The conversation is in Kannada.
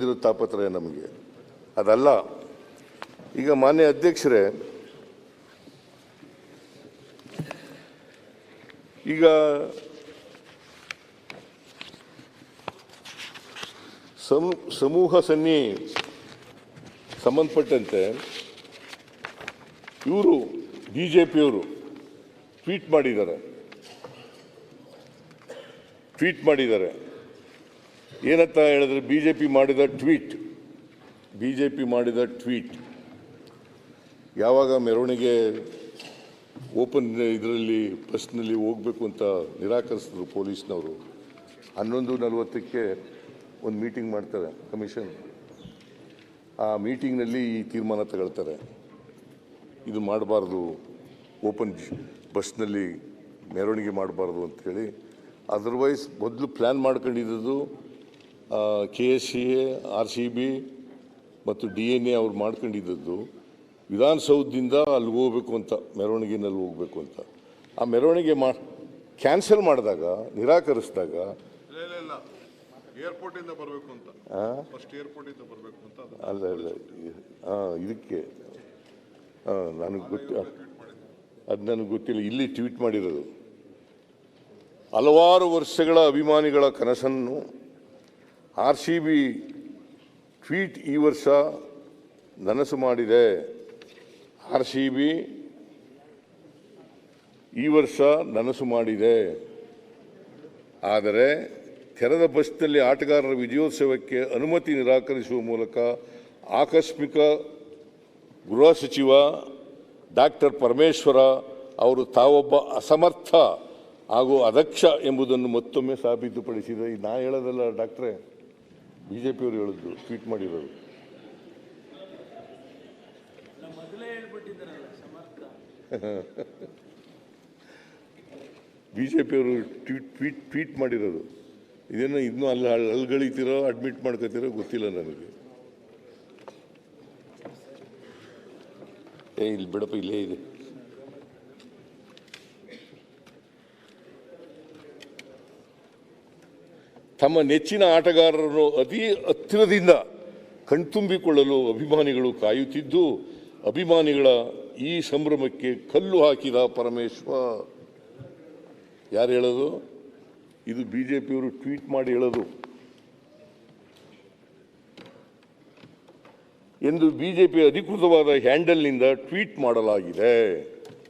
ಬಂದಿರೋ ತಾಪತ್ರಯ ನಮಗೆ. ಅದಲ್ಲ, ಈಗ ಮಾನ್ಯ ಅಧ್ಯಕ್ಷರೇ, ಈಗ ಸಮ್, ಸಮೂಹ ಸನ್ನಿ ಸಂಬಂಧಪಟ್ಟಂತೆ ಇವರು ಬಿ ಜೆ ಪಿಯವರು ಟ್ವೀಟ್ ಮಾಡಿದ್ದಾರೆ. ಟ್ವೀಟ್ ಮಾಡಿದ್ದಾರೆ. ಏನಂತ ಹೇಳಿದ್ರೆ ಬಿ ಜೆ ಪಿ ಮಾಡಿದ ಟ್ವೀಟ್ ಬಿ ಜೆ ಪಿ ಮಾಡಿದ ಟ್ವೀಟ್. ಯಾವಾಗ ಮೆರವಣಿಗೆ ಓಪನ್ ಇದರಲ್ಲಿ ಬಸ್ನಲ್ಲಿ ಹೋಗಬೇಕು ಅಂತ ನಿರಾಕರಿಸಿದ್ರು ಪೊಲೀಸ್ನವರು. ಹನ್ನೊಂದು ನಲವತ್ತಕ್ಕೆ ಒಂದು ಮೀಟಿಂಗ್ ಮಾಡ್ತಾರೆ ಕಮಿಷನ್. ಆ ಮೀಟಿಂಗ್ನಲ್ಲಿ ಈ ತೀರ್ಮಾನ ತಗೊಳ್ತಾರೆ. ಇದು ಮಾಡಬಾರ್ದು, ಓಪನ್ ಬಸ್ನಲ್ಲಿ ಮೆರವಣಿಗೆ ಮಾಡಬಾರ್ದು ಅಂಥೇಳಿ ಅದರ್ವೈಸ್ ಮೊದಲು ಪ್ಲ್ಯಾನ್ ಮಾಡ್ಕೊಂಡಿದ್ದು K S C A R C B ಮತ್ತು ಡಿ ಎನ್ ಎ ಅವ್ರು ಮಾಡ್ಕೊಂಡಿದ್ದದ್ದು ವಿಧಾನಸೌಧದಿಂದ ಅಲ್ಲಿ ಹೋಗಬೇಕು ಅಂತ ಮೆರವಣಿಗೆನಲ್ಲಿ ಹೋಗಬೇಕು ಅಂತ. ಆ ಮೆರವಣಿಗೆ ಮಾ ಕ್ಯಾನ್ಸಲ್ ಮಾಡಿದಾಗ ನಿರಾಕರಿಸಿದಾಗ ಇಲ್ಲ ಇಲ್ಲ ಇಲ್ಲ. ಏರ್ಪೋರ್ಟ್ ಇಂದ ಬರಬೇಕು ಅಂತ. ಫಸ್ಟ್ ಬರಬೇಕು ಅಂತ ಅಲ್ಲ ಅಲ್ಲ ಹಾಂ ಇದಕ್ಕೆ ಹಾಂ ನನಗೆ ಗೊತ್ತು ಅದು ನನಗೆ ಗೊತ್ತಿಲ್ಲ ಇಲ್ಲಿ ಟ್ವೀಟ್ ಮಾಡಿರೋದು. ಹಲವಾರು ವರ್ಷಗಳ ಅಭಿಮಾನಿಗಳ ಕನಸನ್ನು ಆರ್ ಸಿ ಬಿ ಟ್ವೀಟ್ ಈ ವರ್ಷ ನನಸು ಮಾಡಿದೆ. ಆರ್ ಸಿ ಬಿ ಈ ವರ್ಷ ನನಸು ಮಾಡಿದೆ. ಆದರೆ ತೆರೆದ ಬಸ್ನಲ್ಲಿ ಆಟಗಾರರ ವಿಜಯೋತ್ಸವಕ್ಕೆ ಅನುಮತಿ ನಿರಾಕರಿಸುವ ಮೂಲಕ ಆಕಸ್ಮಿಕ ಗೃಹ ಸಚಿವ ಡಾಕ್ಟರ್ ಪರಮೇಶ್ವರ ಅವರು ತಾವೊಬ್ಬ ಅಸಮರ್ಥ ಹಾಗೂ ಅದಕ್ಷ ಎಂಬುದನ್ನು ಮತ್ತೊಮ್ಮೆ ಸಾಬೀತುಪಡಿಸಿದೆ ನಾ ಹೇಳೋದಲ್ಲ ಡಾಕ್ಟ್ರೇ. ಬಿ ಜೆ ಪಿಯವರು ಹೇಳಿದ್ರು ಟ್ವೀಟ್ ಮಾಡಿರೋರು ಬಿ ಜೆ ಪಿಯವರು ಟ್ವೀಟ್ ಟ್ವೀಟ್ ಟ್ವೀಟ್ ಮಾಡಿರೋದು. ಇದೇನೋ ಇನ್ನೂ ಅಲ್ಲಿ ಅಲ್ಗಳಿತೀರೋ ಅಡ್ಮಿಟ್ ಮಾಡ್ಕೋತೀರೋ ಗೊತ್ತಿಲ್ಲ ನನಗೆ. ಏ ಇಲ್ಲಿ ಬಿಡಪ್ಪ ಇಲ್ಲೇ ಇದೆ. ತಮ್ಮ ನೆಚ್ಚಿನ ಆಟಗಾರರನ್ನು ಅತಿ ಹತ್ತಿರದಿಂದ ಕಣ್ತುಂಬಿಕೊಳ್ಳಲು ಅಭಿಮಾನಿಗಳು ಕಾಯುತ್ತಿದ್ದು, ಅಭಿಮಾನಿಗಳ ಈ ಸಂಭ್ರಮಕ್ಕೆ ಕಲ್ಲು ಹಾಕಿದ ಪರಮೇಶ್ವರ್ ಯಾರು ಹೇಳೋದು? ಇದು ಬಿ ಜೆ ಪಿಯವರು ಟ್ವೀಟ್ ಮಾಡಿ ಹೇಳೋದು. ಎಂದು ಬಿ ಜೆ ಪಿ ಅಧಿಕೃತವಾದ ಹ್ಯಾಂಡಲ್ನಿಂದ ಟ್ವೀಟ್ ಮಾಡಲಾಗಿದೆ.